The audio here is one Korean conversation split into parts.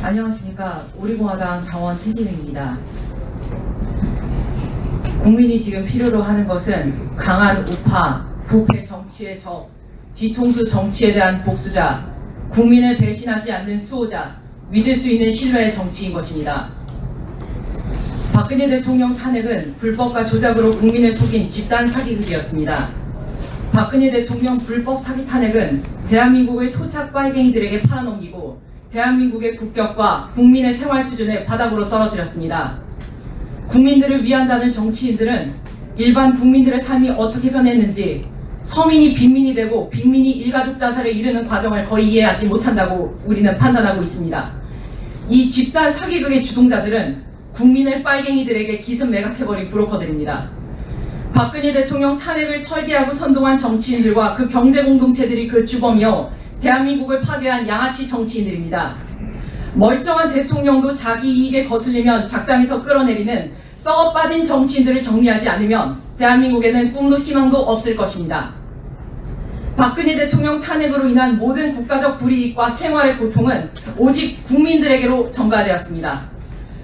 안녕하십니까. 우리공화당 당원 최지민입니다. 국민이 지금 필요로 하는 것은 강한 우파, 부패 정치의 적, 뒤통수 정치에 대한 복수자, 국민을 배신하지 않는 수호자, 믿을 수 있는 신뢰의 정치인 것입니다. 박근혜 대통령 탄핵은 불법과 조작으로 국민을 속인 집단 사기극이었습니다. 박근혜 대통령 불법 사기 탄핵은 대한민국의 토착 빨갱이들에게 팔아넘기고 대한민국의 국격과 국민의 생활 수준을 바닥으로 떨어뜨렸습니다. 국민들을 위한다는 정치인들은 일반 국민들의 삶이 어떻게 변했는지 서민이 빈민이 되고 빈민이 일가족 자살에 이르는 과정을 거의 이해하지 못한다고 우리는 판단하고 있습니다. 이 집단 사기극의 주동자들은 국민을 빨갱이들에게 기습 매각해버린 브로커들입니다. 박근혜 대통령 탄핵을 설계하고 선동한 정치인들과 그 경제 공동체들이 그 주범이요 대한민국을 파괴한 양아치 정치인들입니다. 멀쩡한 대통령도 자기 이익에 거슬리면 작당에서 끌어내리는 썩어 빠진 정치인들을 정리하지 않으면 대한민국에는 꿈도 희망도 없을 것입니다. 박근혜 대통령 탄핵으로 인한 모든 국가적 불이익과 생활의 고통은 오직 국민들에게로 전가되었습니다.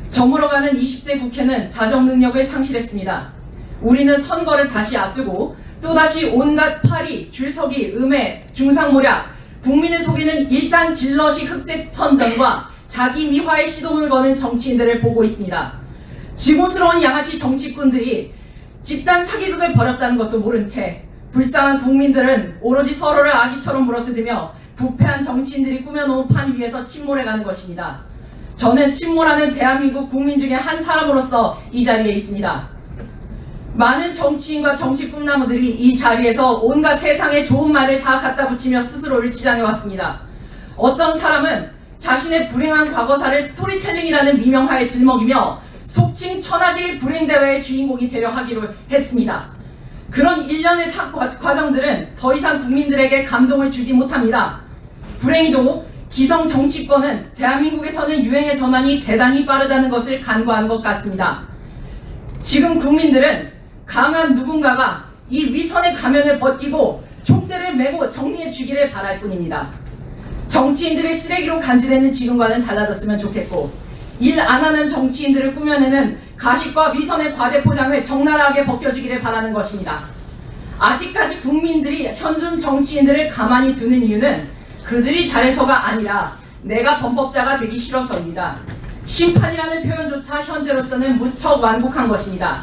저물어가는 20대 국회는 자정 능력을 상실했습니다. 우리는 선거를 다시 앞두고 또다시 온갖 파리, 줄서기, 음해, 중상모략, 국민을 속이는 일단 질럿이 흑제선전과 자기 미화의 시동을 거는 정치인들을 보고 있습니다. 지고스러운 양아치 정치꾼들이 집단 사기극을 벌였다는 것도 모른 채 불쌍한 국민들은 오로지 서로를 아기처럼 물어뜯으며 부패한 정치인들이 꾸며놓은 판 위에서 침몰해가는 것입니다. 저는 침몰하는 대한민국 국민 중에 한 사람으로서 이 자리에 있습니다. 많은 정치인과 정치 꿈나무들이 이 자리에서 온갖 세상의 좋은 말을 다 갖다 붙이며 스스로를 지장해 왔습니다. 어떤 사람은 자신의 불행한 과거사를 스토리텔링이라는 미명하에 들먹이며 속칭 천하제일 불행대회의 주인공이 되려 하기로 했습니다. 그런 일련의 사, 과- 과정들은 더 이상 국민들에게 감동을 주지 못합니다. 불행히도 기성 정치권은 대한민국에서는 유행의 전환이 대단히 빠르다는 것을 간과한 것 같습니다. 지금 국민들은 강한 누군가가 이 위선의 가면을 벗기고 촉대를 메고 정리해 주기를 바랄 뿐입니다. 정치인들이 쓰레기로 간주되는 지금과는 달라졌으면 좋겠고 일 안 하는 정치인들을 꾸며내는 가식과 위선의 과대 포장을 적나라하게 벗겨주기를 바라는 것입니다. 아직까지 국민들이 현존 정치인들을 가만히 두는 이유는 그들이 잘해서가 아니라 내가 범법자가 되기 싫어서입니다. 심판이라는 표현조차 현재로서는 무척 완곡한 것입니다.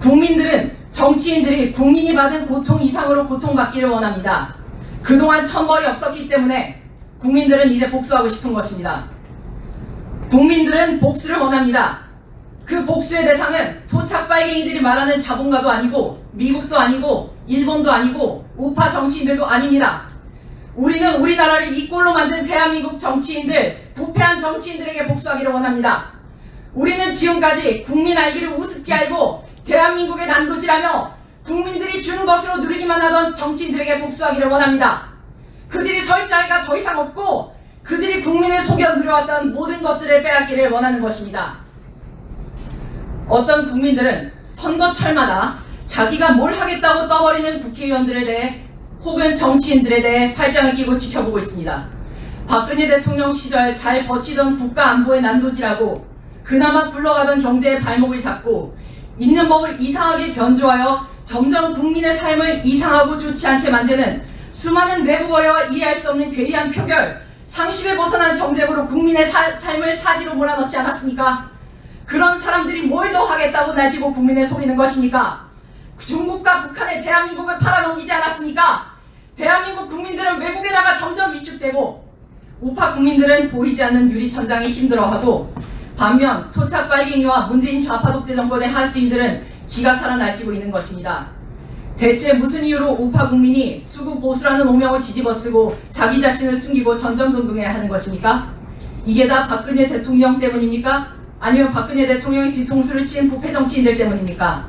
국민들은 정치인들이 국민이 받은 고통 이상으로 고통받기를 원합니다. 그동안 천벌이 없었기 때문에 국민들은 이제 복수하고 싶은 것입니다. 국민들은 복수를 원합니다. 그 복수의 대상은 토착 빨갱이들이 말하는 자본가도 아니고 미국도 아니고 일본도 아니고 우파 정치인들도 아닙니다. 우리는 우리나라를 이 꼴로 만든 대한민국 정치인들, 부패한 정치인들에게 복수하기를 원합니다. 우리는 지금까지 국민 알기를 우습게 알고 대한민국의 난도질하며 국민들이 주는 것으로 누리기만 하던 정치인들에게 복수하기를 원합니다. 그들이 설 자리가 더 이상 없고 그들이 국민을 속여 누려왔던 모든 것들을 빼앗기를 원하는 것입니다. 어떤 국민들은 선거철마다 자기가 뭘 하겠다고 떠버리는 국회의원들에 대해 혹은 정치인들에 대해 팔짱을 끼고 지켜보고 있습니다. 박근혜 대통령 시절 잘 버티던 국가 안보의 난도질하고 그나마 굴러가던 경제의 발목을 잡고 있는 법을 이상하게 변조하여 점점 국민의 삶을 이상하고 좋지 않게 만드는 수많은 내부 거래와 이해할 수 없는 괴이한 표결, 상식을 벗어난 정책으로 국민의 사- 삶을 사지로 몰아넣지 않았습니까? 그런 사람들이 뭘 더 하겠다고 날뛰고 국민을 속이는 것입니까? 중국과 북한의 대한민국을 팔아넘기지 않았습니까? 대한민국 국민들은 외국에 나가 점점 위축되고 우파 국민들은 보이지 않는 유리천장에 힘들어하고 반면 토착 빨갱이와 문재인 좌파 독재 정권의 하수인들은 기가 살아 날뛰고 있는 것입니다. 대체 무슨 이유로 우파 국민이 수구 보수라는 오명을 뒤집어쓰고 자기 자신을 숨기고 전전긍긍해 하는 것입니까? 이게 다 박근혜 대통령 때문입니까? 아니면 박근혜 대통령의 뒤통수를 친 부패 정치인들 때문입니까?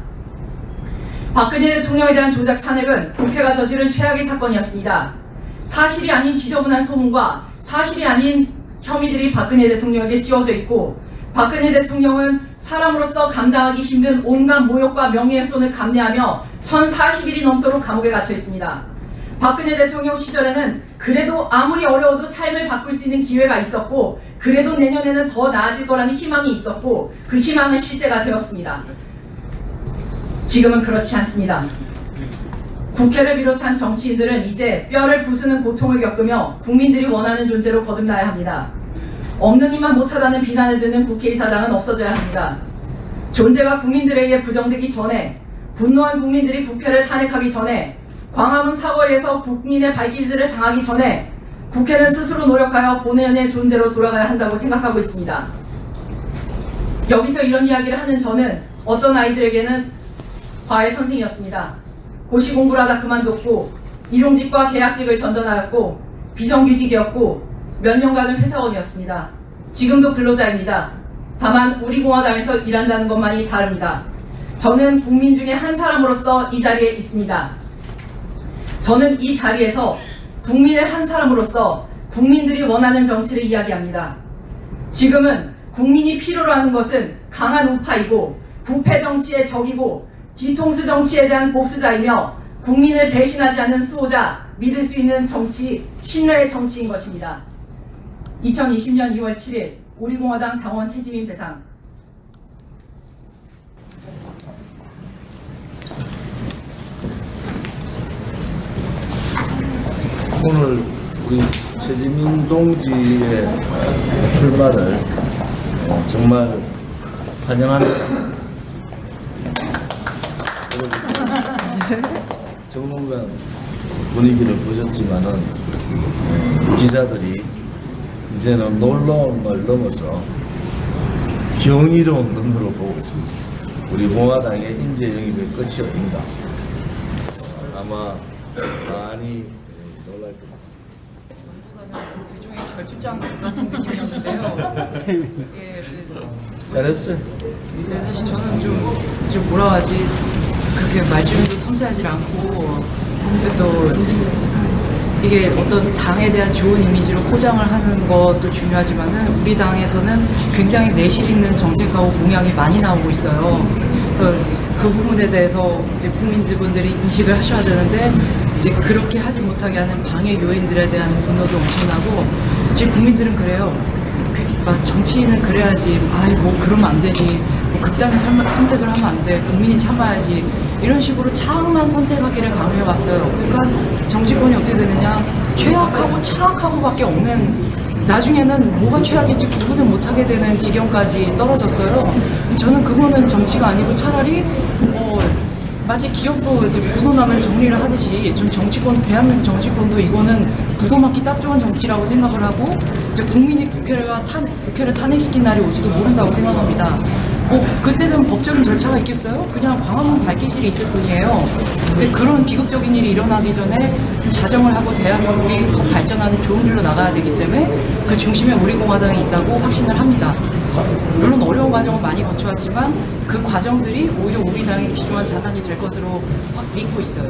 박근혜 대통령에 대한 조작 탄핵은 국회가 저지른 최악의 사건이었습니다. 사실이 아닌 지저분한 소문과 사실이 아닌 혐의들이 박근혜 대통령에게 씌워져 있고 박근혜 대통령은 사람으로서 감당하기 힘든 온갖 모욕과 명예훼손을 감내하며 1040일이 넘도록 감옥에 갇혀 있습니다. 박근혜 대통령 시절에는 그래도 아무리 어려워도 삶을 바꿀 수 있는 기회가 있었고 그래도 내년에는 더 나아질 거라는 희망이 있었고 그 희망은 실제가 되었습니다. 지금은 그렇지 않습니다. 국회를 비롯한 정치인들은 이제 뼈를 부수는 고통을 겪으며 국민들이 원하는 존재로 거듭나야 합니다. 없는 일만 못하다는 비난을 듣는 국회의사당은 없어져야 합니다. 존재가 국민들에게 부정되기 전에 분노한 국민들이 국회를 탄핵하기 전에 광화문 사거리에서 국민의 발기질을 당하기 전에 국회는 스스로 노력하여 본연의 존재로 돌아가야 한다고 생각하고 있습니다. 여기서 이런 이야기를 하는 저는 어떤 아이들에게는 과외 선생이었습니다. 고시 공부를 하다 그만뒀고 일용직과 계약직을 전전하였고 비정규직이었고 몇 년간은 회사원이었습니다. 지금도 근로자입니다. 다만 우리 공화당에서 일한다는 것만이 다릅니다. 저는 국민 중에 한 사람으로서 이 자리에 있습니다. 저는 이 자리에서 국민의 한 사람으로서 국민들이 원하는 정치를 이야기합니다. 지금은 국민이 필요로 하는 것은 강한 우파이고 부패 정치의 적이고 뒤통수 정치에 대한 복수자이며 국민을 배신하지 않는 수호자, 믿을 수 있는 정치, 신뢰의 정치인 것입니다. 2020년 2월 7일 우리공화당 당원 최지민 배상 오늘 우리 최지민 동지의 출마를 어, 정말 환영합니다. 정동관 분위기를 보셨지만은 어, 기자들이 이제는 놀라움을 넘어서 경이로운 눈으로 보고 있습니다. 우리 공화당의 인재 영입의 끝이 아닙니다. 아마 많이 놀랄 겁니다. 일종의 결투장 같은 느낌이었는데요. 예, 그, 잘했어요. 네, 사실 저는 좀, 좀 뭐라 하지 그렇게 말주름도 섬세하지 않고 근데 또 이게 어떤 당에 대한 좋은 이미지로 포장을 하는 것도 중요하지만은 우리 당에서는 굉장히 내실 있는 정책하고 공약이 많이 나오고 있어요. 그래서 그 부분에 대해서 이제 국민들분들이 인식을 하셔야 되는데 이제 그렇게 하지 못하게 하는 방해 요인들에 대한 분노도 엄청나고 지금 국민들은 그래요. 그, 막 정치인은 그래야지. 아이 뭐 그러면 안 되지. 뭐 극단의 삶- 선택을 하면 안 돼. 국민이 참아야지. 이런 식으로 차악만 선택하기를 강요해 왔어요. 그러니까 정치권이 어떻게 되느냐? 최악하고 차악하고밖에 없는. 나중에는 뭐가 최악인지 구분을 못하게 되는 지경까지 떨어졌어요. 저는 그거는 정치가 아니고 차라리 어, 마치 기업도 이제 부도나면 정리를 하듯이 좀 정치권 대한민국 정치권도 이거는 부도맞기 딱 좋은 정치라고 생각을 하고 이제 국민이 국회가 탄 국회를 탄핵시킨 날이 올지도 모른다고 생각합니다. 뭐 그때는 법적인 절차가 있겠어요? 그냥 광화문 발기질이 있을 뿐이에요. 근데 그런 비극적인 일이 일어나기 전에 좀 자정을 하고 대한민국이 더 발전하는 좋은 일로 나가야 되기 때문에 그 중심에 우리 공화당이 있다고 확신을 합니다. 물론 어려운 과정을 많이 거쳐왔지만 그 과정들이 오히려 우리 당의 귀중한 자산이 될 것으로 확 믿고 있어요.